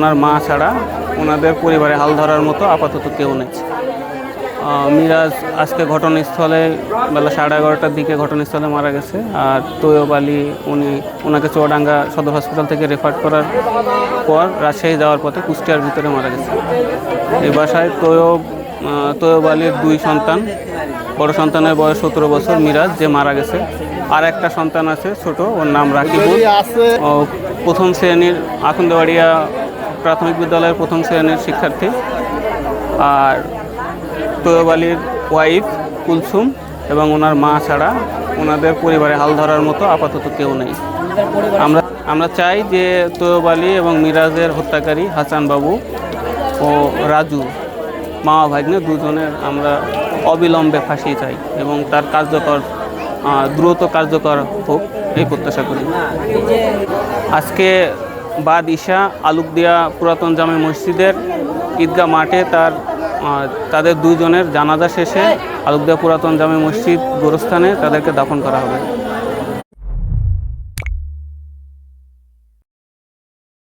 ওনার মা ছাড়া ওনাদের পরিবারে হাল ধরার মতো আপাতত কেউ নেই। মিরাজ আজকে ঘটনাস্থলে বেলা সাড়ে এগারোটার দিকে ঘটনাস্থলে মারা গেছে আর তৈয়ব আলী উনি ওনাকে চুয়াডাঙ্গা সদর হসপিটাল থেকে রেফার করার পর রাজশাহী যাওয়ার পথে কুষ্টিয়ার ভিতরে মারা গেছে। এই বাসায় তৈয়ব তৈয়ব আলীর দুই সন্তান বড় সন্তানের বয়স সতেরো বছর মিরাজ যে মারা গেছে। আর একটা সন্তান আছে ছোট ওর নাম রাকিবুল। ও প্রথম শ্রেণির আখন্দবাড়িয়া প্রাথমিক বিদ্যালয়ের প্রথম শ্রেণির শিক্ষার্থী আর তৈয়ব আলীর ওয়াইফ কুলসুম এবং ওনার মা ছাড়া ওনাদের পরিবারে হাল ধরার মতো আপাতত কেউ নেই। আমরা আমরা চাই যে তৈয়ব আলী এবং মিরাজের হত্যাকারী হাসান বাবু ও রাজু মা ভাগ্নে দুজনের আমরা অবিলম্বে ফাঁসি চাই এবং তার কার্যকর দ্রুত কার্যকর হোক এই প্রত্যাশা করি। আজকে বাদ ঈশা, আলুকদিয়া পুরাতন জামে মসজিদের ঈদগাহ মাঠে তার তাদের দুজনের জানাজা শেষে আলুকদিয়া পুরাতন জামে মসজিদ গোরস্থানে তাদেরকে দাফন করা হবে।